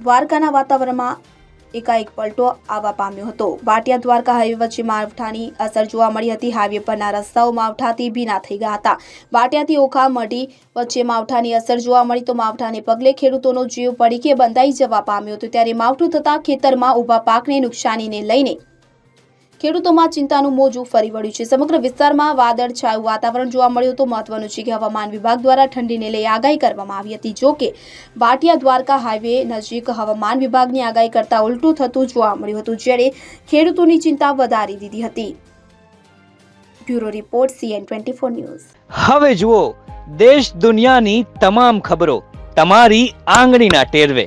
દ્વારકાના વાતાવરણમાં એકાએક પલટો આવવા પામ્યો હતો. વાટિયા દ્વારકા હાઈવે વચ્ચે માવઠાની અસર જોવા મળી હતી. હાઈવે પરના રસ્તાઓ માવઠાથી ભીના થઈ ગયા હતા. વાટિયાથી ઓખા મઢી વચ્ચે માવઠાની અસર જોવા મળી તો માવઠાને પગલે ખેડૂતોનો જીવ પડીકે બંધાઈ જવા પામ્યો હતો. ત્યારે માવઠું થતાં ખેતરમાં ઊભા પાકને નુકસાનીને લઈને ખેડૂતોમાં ચિંતાનું મોજું ફરી વળ્યું છે. સમગ્ર વિસ્તારમાં વાદળછાયું વાતાવરણ જોવા મળ્યું હતું મહત્વનું છે કે હવામાન વિભાગ દ્વારા ઠંડીને લઈ આગાહી કરવામાં આવી હતી. જો કે ભાટિયા દ્વારકા હાઈવે નજીક હવામાન વિભાગની આગાહી કરતા ઉલટું થતું જોવા મળ્યું હતું જ્યારે ખેડૂતોની ચિંતા વધારી દીધી હતી. Bureau report, CN twenty four news. હવે જુઓ, દેશ દુનિયાની તમામ ખબરો તમારી આંગળીના ટેરવે.